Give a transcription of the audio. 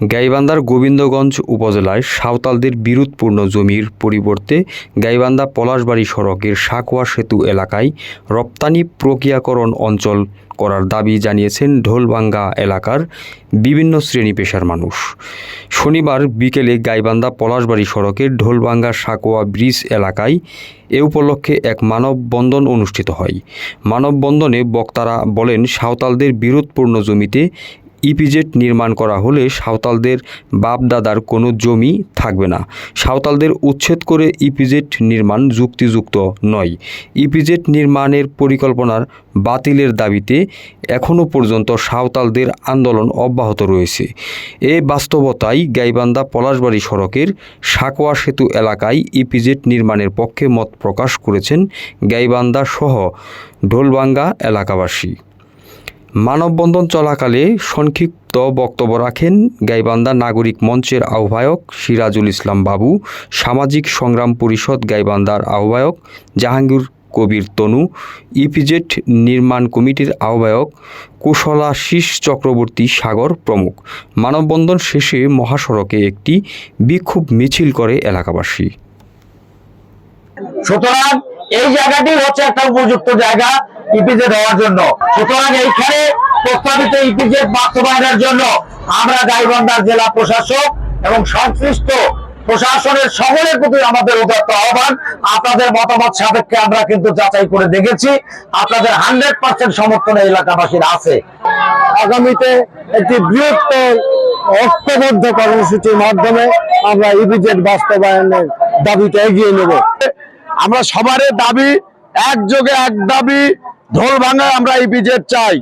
গাইবান্ধার গোবিন্দগঞ্জ উপজেলায় সাঁওতালদের বিরোধপূর্ণ জমির পরিবর্তে গাইবান্ধা পলাশবাড়ি সড়কের সাকোয়া সেতু এলাকায় রপ্তানি প্রক্রিয়াকরণ অঞ্চল করার দাবি জানিয়েছেন ঢোলবাঙ্গা এলাকার বিভিন্ন শ্রেণি পেশার মানুষ। শনিবার বিকেলে গাইবান্ধা পলাশবাড়ি সড়কের ঢোলবাঙ্গা সাকোয়া ব্রিজ এলাকায় এ উপলক্ষে এক মানববন্ধন অনুষ্ঠিত হয়। মানববন্ধনে বক্তারা বলেন, সাঁওতালদের বিরোধপূর্ণ জমিতে ইপিজেড নির্মাণ করা হলে সাঁওতালদের বাপদাদার কোনো জমি থাকবে না। সাঁওতালদের উচ্ছেদ করে ইপিজেড নির্মাণ যুক্তিযুক্ত নয়। ইপিজেড নির্মাণের পরিকল্পনার বাতিলের দাবিতে এখনও পর্যন্ত সাঁওতালদের আন্দোলন অব্যাহত রয়েছে। এ বাস্তবতায় গাইবান্ধা পলাশবাড়ি সড়কের সাকোয়া সেতু এলাকায় ইপিজেড নির্মাণের পক্ষে মত প্রকাশ করেছেন গাইবান্ধা সহ ঢোলবাঙ্গা এলাকাবাসী। মানববন্ধন চলাকালে সংক্ষিপ্ত বক্তব্য রাখেন গাইবান্ধা নাগরিক মঞ্চের আহ্বায়ক সিরাজুল ইসলাম বাবু, সামাজিক সংগ্রাম পরিষদ গাইবান্ধার আহ্বায়ক জাহাঙ্গীর কবির তনু, ইপিজেড নির্মাণ কমিটির আহ্বায়ক কুশলাশিস চক্রবর্তী সাগর প্রমুখ। মানববন্ধন শেষে মহাসড়কে একটি বিক্ষোভ মিছিল করে এলাকাবাসী। সুতরাং এই জায়গাটি হচ্ছে একটা উপযুক্ত জায়গা। ইপিজেড হওয়ার জন্য। সুতরাং এইখানে প্রস্তাবিত ইপিজেড বাস্তবায়নের জন্য আমরা গাইবান্ধার জেলা প্রশাসক এবং সংশ্লিষ্ট প্রশাসনের সকলের প্রতি আমাদের উদাত্ত আহ্বান। আপনাদের মতামত সাপেক্ষে আমরা কিন্তু যাচাই করে দেখেছি। আপনাদের হান্ড্রেড পার্সেন্ট সমর্থন এলাকাবাসীর আছে। আগামীতে একটি বৃহত্তর ঐক্যবদ্ধ কর্মসূচির মাধ্যমে আমরা ইপিজেড বাস্তবায়নের দাবিটা এগিয়ে নেব। আমরা সবার দাবি, একযোগে এক দাবি ঢোল ভাঙায় আমরা ইপিজেড চাই।